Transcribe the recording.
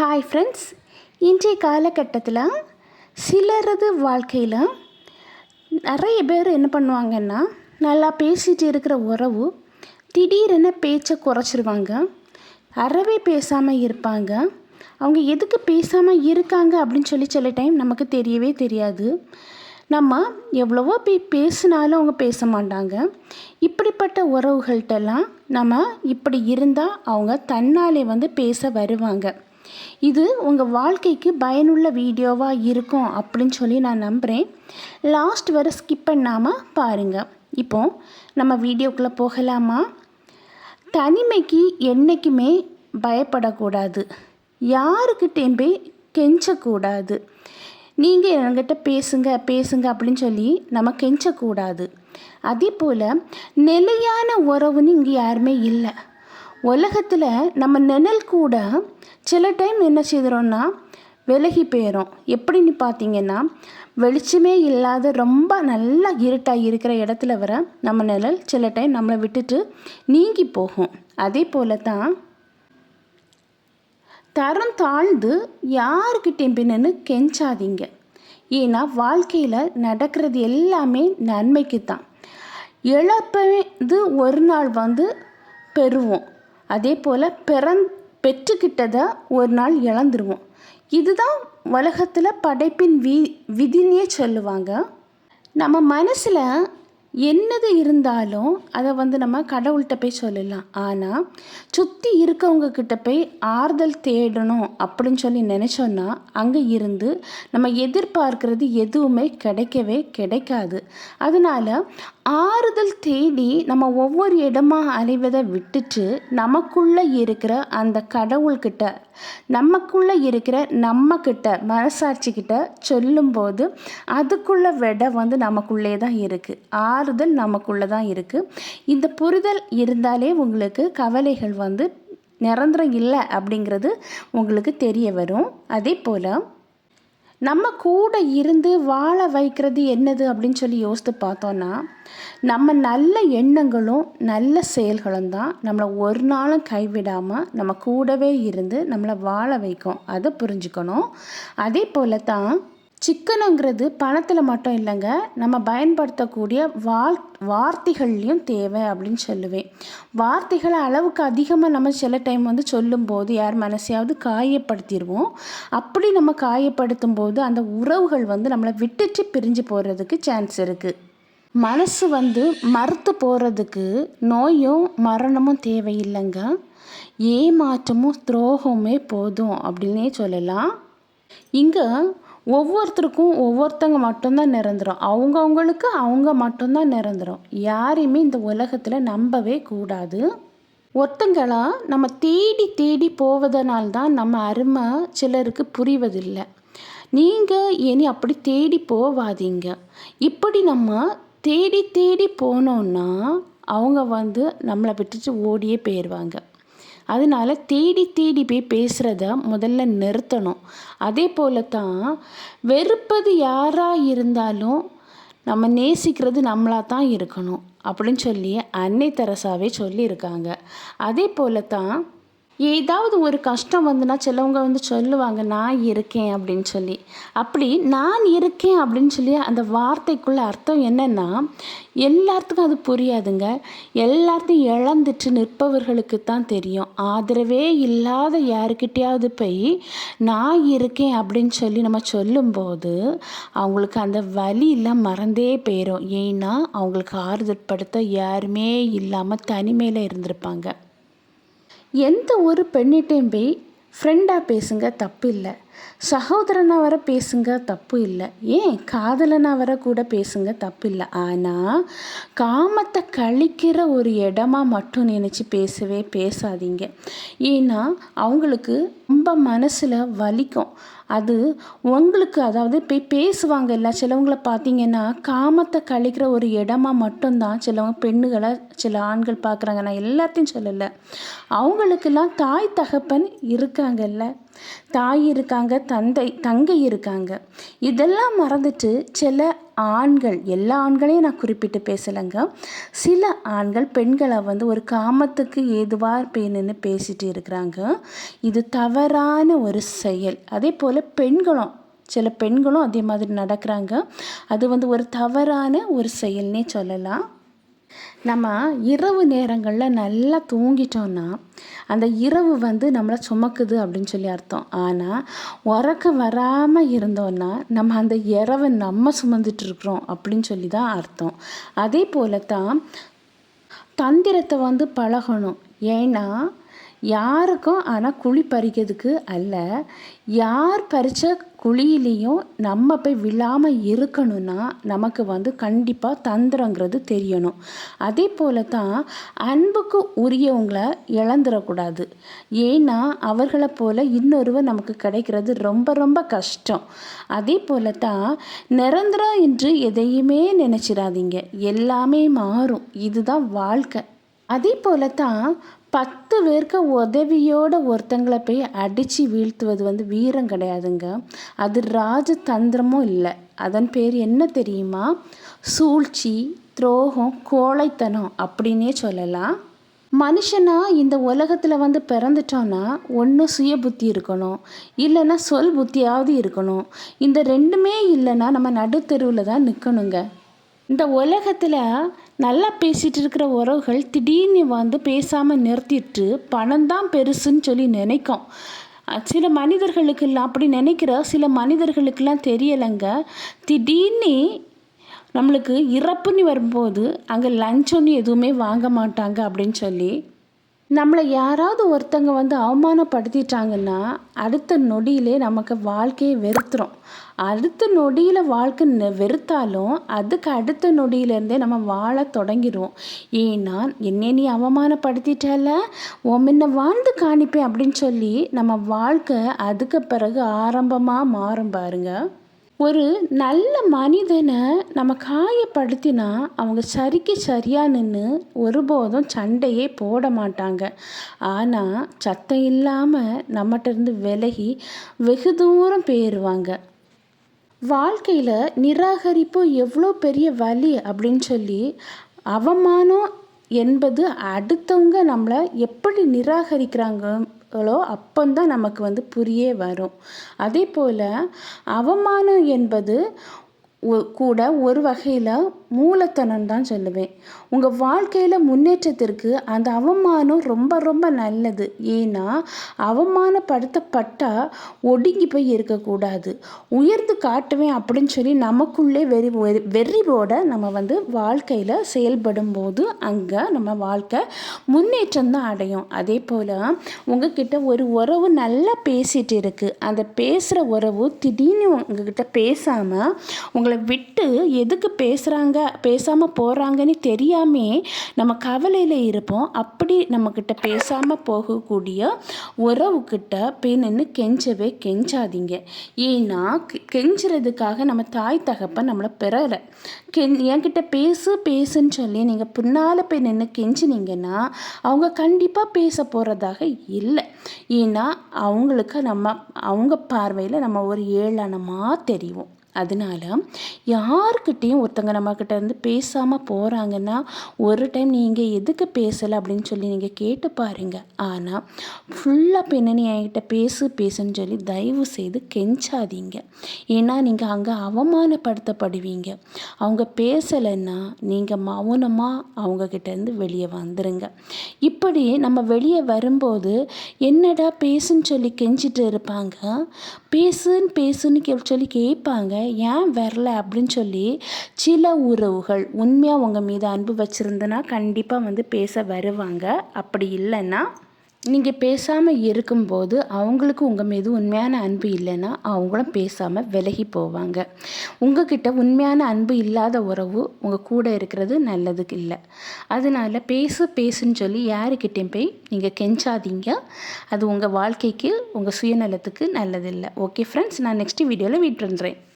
Hi friends இன்றைய காலகட்டத்தில் சிலரது வாழ்க்கையில் நிறைய பேர் என்ன பண்ணுவாங்கன்னா நல்லா பேசிகிட்டு இருக்கிற உறவு திடீரென பேச்சை குறைச்சிருவாங்க. அறவே பேசாமல் இருப்பாங்க. அவங்க எதுக்கு பேசாமல் இருக்காங்க அப்படின்னு சொல்லி சில டைம் நமக்கு தெரியவே தெரியாது. நம்ம எவ்வளவோ போய் பேசினாலும் அவங்க பேச மாட்டாங்க. இப்படிப்பட்ட உறவுகள்கிட்டலாம் நம்ம இப்படி இருந்தால் அவங்க தன்னாலே வந்து பேச வருவாங்க. இது உங்கள் வாழ்க்கைக்கு பயனுள்ள வீடியோவாக இருக்கும் அப்படின்னு சொல்லி நான் நம்புகிறேன் லாஸ்ட் வரை ஸ்கிப் பண்ணாமல் பாருங்கள் இப்போ நம்ம வீடியோக்குள்ளே போகலாமா? தனிமைக்கு என்றைக்குமே பயப்படக்கூடாது. யாருக்கிட்டேயும் போய் கெஞ்சக்கூடாது. நீங்கள் என்கிட்ட பேசுங்க பேசுங்க அப்படின்னு சொல்லி நம்ம கெஞ்சக்கூடாது. அதே போல் நிலையான உறவுன்னு இங்கே யாருமே இல்லை. உலகத்தில் நம்ம நிழல் கூட சில டைம் என்ன செய்கிறோன்னா விலகி போயிடும் எப்படின்னு பார்த்தீங்கன்னா வெளிச்சமே இல்லாத ரொம்ப நல்லா இருட்டாக இருக்கிற இடத்துல வர நம்ம நிழல் சில டைம் நம்மளை விட்டுட்டு நீங்கி போகும். அதே போல தான் தரம் தாழ்ந்து யாருக்கிட்டேயும் பின்னு கெஞ்சாதீங்க. ஏன்னா வாழ்க்கையில் நடக்கிறது எல்லாமே நன்மைக்கு தான் இழப்பது ஒரு நாள் வந்து பெறுவோம். அதே போல் பிறந் பெற்றுக்கிட்டதை ஒரு நாள் இழந்துருவோம். இதுதான் உலகத்தில் படைப்பின் வி விதினே சொல்லுவாங்க. நம்ம மனசில் என்னது இருந்தாலும் அதை வந்து நம்ம கடவுள்கிட்ட போய் சொல்லலாம். ஆனால் சுற்றி இருக்கவங்க கிட்ட போய் ஆறுதல் தேடணும் அப்படின்னு சொல்லி நினச்சோன்னா அங்கே இருந்து நம்ம எதிர்பார்க்கறது எதுவுமே கிடைக்கவே கிடைக்காது. அதனால் ஆறுதல் தேடி நம்ம ஒவ்வொரு இடமா அலைவதை விட்டுட்டு நமக்குள்ளே இருக்கிற அந்த கடவுள்கிட்ட நமக்குள்ளே இருக்கிற நம்மக்கிட்ட மனசாட்சிக்கிட்ட சொல்லும்போது அதுக்குள்ள விட வந்து நமக்குள்ளே தான் இருக்குது ஆறுதல் நமக்குள்ளே தான் இருக்குது இந்த புரிதல் இருந்தாலே உங்களுக்கு கவலைகள் வந்து நிரந்தரம் இல்லை அப்படிங்கிறது உங்களுக்கு தெரிய வரும். அதே போல் நம்ம கூட இருந்து வாழ வைக்கிறது என்னது அப்படின்னு சொல்லி யோசித்து பார்த்தோன்னா நம்ம நல்ல எண்ணங்களும் நல்ல செயல்களும் தான் நம்மளை ஒரு நாளும் கைவிடாமல் நம்ம கூடவே இருந்து நம்மளை வாழ வைக்கும். அதை புரிஞ்சுக்கணும். அதே போல் தான் சிக்கனுங்கிறது பணத்தில் மட்டும் இல்லைங்க நம்ம பயன்படுத்தக்கூடிய வாழ் வார்த்தைகள்லையும் தேவை அப்படின்னு சொல்லுவேன். வார்த்தைகளை அளவுக்கு அதிகமாக நம்ம சில டைம் வந்து சொல்லும்போது யார் மனசையாவது காயப்படுத்திடுவோம் அப்படி நம்ம காயப்படுத்தும் போது அந்த உறவுகள் வந்து நம்மளை விட்டுட்டு பிரிஞ்சு போகிறதுக்கு சான்ஸ் இருக்குது மனசு வந்து மறுத்து போகிறதுக்கு நோயும் மரணமும் தேவையில்லைங்க. ஏமாற்றமும் துரோகமே போதும் அப்படின்னே சொல்லலாம். இங்கே ஒவ்வொருத்தருக்கும் ஒவ்வொருத்தங்க மட்டும்தான் நிரந்தரம். அவங்கவுங்களுக்கு அவங்க மட்டும்தான் நிரந்தரம். யாரையுமே இந்த உலகத்தில் நம்பவே கூடாது. ஒருத்தங்களா நம்ம தேடி தேடி போவதனால்தான் நம்ம அருமை சிலருக்கு புரிவதில்லை. நீங்கள் இனி அப்படி தேடி போவாதீங்க. இப்படி நம்ம தேடி தேடி போனோன்னா அவங்க வந்து நம்மளை விட்டுட்டு ஓடியே போயிடுவாங்க அதனால் தேடி தேடி போய் பேசுகிறத முதல்ல நிறுத்தணும். அதே போல தான் வெறுப்பது யாராக இருந்தாலும் நம்ம நேசிக்கிறது நம்மளாக தான் இருக்கணும் அப்படின்னு சொல்லி அன்னை தெரசாவே சொல்லியிருக்காங்க. அதே போல தான் ஏதாவது ஒரு கஷ்டம் வந்துன்னா சிலவங்க வந்து சொல்லுவாங்க நான் இருக்கேன் அப்படின்னு சொல்லி. அப்படி நான் இருக்கேன் அப்படின்னு சொல்லி அந்த வார்த்தைக்குள்ள அர்த்தம் என்னென்னா எல்லாத்துக்கும் அது புரியாதுங்க. எல்லாத்தையும் இழந்துட்டு நிற்பவர்களுக்கு தான் தெரியும். ஆதரவே இல்லாத யாருக்கிட்டையாவது போய் நான் இருக்கேன் அப்படின்னு சொல்லி நம்ம சொல்லும்போது அவங்களுக்கு அந்த வழியெல்லாம் மறந்தே போயிடும் ஏன்னா அவங்களுக்கு ஆறுதல் படுத்த யாருமே இல்லாமல் தனிமையில் இருந்திருப்பாங்க. எந்த ஒரு பெண்ணிட்டையும் போய் ஃப்ரெண்டாக பேசுங்க தப்பு இல்லை சகோதரனாக வர பேசுங்க தப்பு இல்லை. ஏன்? காதலனாக வர கூட பேசுங்க தப்பு இல்லை. ஆனால் காமத்தை கழிக்கிற ஒரு இடமா மட்டும் நினச்சி பேசவே பேசாதீங்க. ஏன்னா அவங்களுக்கு ரொம்ப மனசில் வலிக்கும். அது உங்களுக்கு அதாவது போய் பேசுவாங்க இல்லை சிலவங்களை பார்த்தீங்கன்னா காமத்தை கழிக்கிற ஒரு இடமா மட்டும்தான் சிலவங்க பெண்ணுகளை சில ஆண்கள் பார்க்குறாங்க. நான் எல்லாத்தையும் சொல்லலை. அவங்களுக்கெல்லாம் தாய் தகப்பன் இருக்காங்கல்ல. தாய் இருக்காங்க தந்தை தங்கை இருக்காங்க. இதெல்லாம் மறந்துட்டு சில ஆண்கள் எல்லா ஆண்களையும் நான் குறிப்பிட்டு பேசலைங்க. சில ஆண்கள் பெண்களை வந்து ஒரு காமத்துக்கு ஏதுவாக பேணுன்னு பேசிட்டு இருக்கிறாங்க. இது தவறான ஒரு செயல். அதே போல் பெண்களும் சில பெண்களும் அதே மாதிரி நடக்கிறாங்க. அது வந்து ஒரு தவறான ஒரு செயல்னே சொல்லலாம். நம்ம இரவு நேரங்களில் நல்லா தூங்கிட்டோன்னா அந்த இரவு வந்து நம்மளை சுமக்குது அப்படின்னு சொல்லி அர்த்தம். ஆனால் உறக்கம் வராமல் இருந்தோன்னா நம்ம அந்த இரவை நம்ம சுமந்துட்டுருக்குறோம் அப்படின்னு சொல்லி தான் அர்த்தம். அதே போல தான் தந்திரத்தை வந்து பழகணும். ஏன்னா யாருக்கும் ஆனால் குழி பறிக்கிறதுக்கு அல்ல. யார் பறித்த குழியிலையும் நம்ம போய் விழாமல் இருக்கணும்னா நமக்கு வந்து கண்டிப்பாக தந்திரங்கிறது தெரியணும். அதே போல தான் அன்புக்கு உரியவங்களை இழந்துடக்கூடாது. ஏன்னா அவர்களை போல் இன்னொருவர் நமக்கு கிடைக்கிறது ரொம்ப ரொம்ப கஷ்டம். அதே போல தான் நிரந்தரம் என்று எதையுமே நினச்சிடாதீங்க. எல்லாமே மாறும். இதுதான் வாழ்க்கை. அதே போல தான் பத்து பேருக்கு உதவியோட ஒருத்தங்களை போய் அடித்து வீழ்த்துவது வந்து வீரம் கிடையாதுங்க. அது ராஜதந்திரமும் இல்லை. அதன் பேர் என்ன தெரியுமா? சூழ்ச்சி துரோகம் கோழைத்தனம் அப்படின்னே சொல்லலாம். மனுஷனா இந்த உலகத்தில் வந்து பிறந்துட்டோன்னா ஒன்று சுய புத்தி இருக்கணும். இல்லைன்னா சொல் புத்தியாவது இருக்கணும். இந்த ரெண்டுமே இல்லைன்னா நம்ம நடுத்தெருவில் தான் நிற்கணுங்க இந்த உலகத்தில் நல்லா பேசிகிட்டு இருக்கிற உறவுகள் திடீர்னு வந்து பேசாமல் நிறுத்திட்டு பணம் தான் பெருசுன்னு சொல்லி நினைக்கும். சில மனிதர்களுக்கெல்லாம் அப்படி நினைக்கிற சில மனிதர்களுக்கெல்லாம் தெரியலைங்க. திடீர்னு நம்மளுக்கு இறப்புன்னு வரும்போது அங்கே லஞ்சம்னு எதுவுமே வாங்க மாட்டாங்க அப்படின்னு சொல்லி நம்மளை யாராவது ஒருத்தங்க வந்து அவமானப்படுத்திட்டாங்கன்னா அடுத்த நொடியிலே நமக்கு வாழ்க்கையை வெறுத்துரும். அடுத்த நொடியில் வாழ்க்கை வெறுத்தாலும் அதுக்கு அடுத்த நொடியிலேருந்தே நம்ம வாழ தொடங்கிடுவோம் ஏன்னா என்னை நீ அவமானப்படுத்திட்டால உன் முன்ன வாழ்ந்து காணிப்பேன் அப்படின்னு சொல்லி நம்ம வாழ்க்கை அதுக்கு பிறகு ஆரம்பமாக மாறும் பாருங்கள் ஒரு நல்ல மனிதனை நம்ம காயப்படுத்தினா அவங்க சரிக்கு சரியாக நின்று ஒருபோதும் சண்டையே போட மாட்டாங்க. ஆனால் சத்தம் இல்லாமல் நம்மகிட்டருந்து விலகி வெகு தூரம் போயிடுவாங்க வாழ்க்கையில் நிராகரிப்பு எவ்வளோ பெரிய வலி அப்படின்னு சொல்லி அவமானம் என்பது அடுத்தவங்க நம்மளை எப்படி நிராகரிக்கிறாங்க களோ அப்போந்தான் நமக்கு வந்து புரிய வரும். அதே போல் அவமானம் என்பது கூட ஒரு வகையில் மூலத்தனம் தான் சொல்லுவேன். உங்கள் வாழ்க்கையில் முன்னேற்றத்திற்கு அந்த அவமானம் ரொம்ப ரொம்ப நல்லது. ஏன்னா அவமானப்படுத்தப்பட்டால் ஒடுங்கி போய் இருக்கக்கூடாது. உயர்ந்து காட்டுவேன் அப்படின்னு சொல்லி நமக்குள்ளே வெறி வெறிவோட நம்ம வந்து வாழ்க்கையில் செயல்படும் போது அங்கே நம்ம வாழ்க்கை முன்னேற்றம் தான் அடையும். அதே போல் உங்ககிட்ட ஒரு உறவு நல்லா பேசிகிட்டு இருக்குது அந்த பேசுகிற உறவு திடீர்னு உங்ககிட்ட பேசாமல் உங்களை விட்டு எதுக்கு பேசுகிறாங்க பேசாமல் போகிறாங்கன்னு தெரியாமே நம்ம கவலையில் இருப்போம். அப்படி நம்மக்கிட்ட பேசாமல் போகக்கூடிய உறவுக்கிட்ட போய் நின்று கெஞ்சவே கெஞ்சாதீங்க. ஏன்னா கெஞ்சுறதுக்காக நம்ம தாய் தகப்பை நம்மளை பெறலை. கென் என்கிட்ட பேசு பேசுன்னு சொல்லி நீங்கள் பின்னால் போய் நின்று கெஞ்சினீங்கன்னா அவங்க கண்டிப்பாக பேச போகிறதாக இல்லை. ஏன்னா அவங்களுக்கு நம்ம அவங்க பார்வையில் நம்ம ஒரு ஏளனமாக தெரியும் அதனால யாருக்கிட்டேயும் ஒருத்தங்க நம்மக்கிட்ட இருந்து பேசாமல் போகிறாங்கன்னா ஒரு டைம் நீங்கள் எதுக்கு பேசலை அப்படின்னு சொல்லி நீங்கள் கேட்டு பாருங்கள் ஆனால் ஃபுல்லாக பெண்ணு நீ என்கிட்ட பேசு பேசுன்னு சொல்லி தயவு செய்து கெஞ்சாதீங்க. ஏன்னா நீங்கள் அங்கே அவமானப்படுத்தப்படுவீங்க. அவங்க பேசலைன்னா நீங்கள் மௌனமாக அவங்கக்கிட்டேருந்து வெளியே வந்துடுங்க இப்படி நம்ம வெளியே வரும்போது என்னடா பேசுன்னு சொல்லி கெஞ்சிட்டு இருப்பாங்க? பேசுன்னு பேசுன்னு சொல்லி கேட்பாங்க. ஏன் வரல அப்படின்னு சொல்லி சில உறவுகள் உண்மையாக உங்கள் மீது அன்பு வச்சுருந்தனா கண்டிப்பாக வந்து பேச வருவாங்க. அப்படி இல்லைன்னா நீங்கள் பேசாமல் இருக்கும்போது அவங்களுக்கு உங்கள் மீது உண்மையான அன்பு இல்லைன்னா அவங்களும் பேசாமல் விலகி போவாங்க. உங்ககிட்ட உண்மையான அன்பு இல்லாத உறவு உங்கள் கூட இருக்கிறது நல்லதுக்கு இல்லை. அதனால் பேசு பேசுன்னு சொல்லி யாருக்கிட்டேயும் போய் நீங்கள் கெஞ்சாதீங்க. அது உங்கள் வாழ்க்கைக்கு உங்கள் சுயநலத்துக்கு நல்லதில்லை ஓகே ஃப்ரெண்ட்ஸ் நான் நெக்ஸ்ட் வீடியோவில் விட்டுருந்துறேன்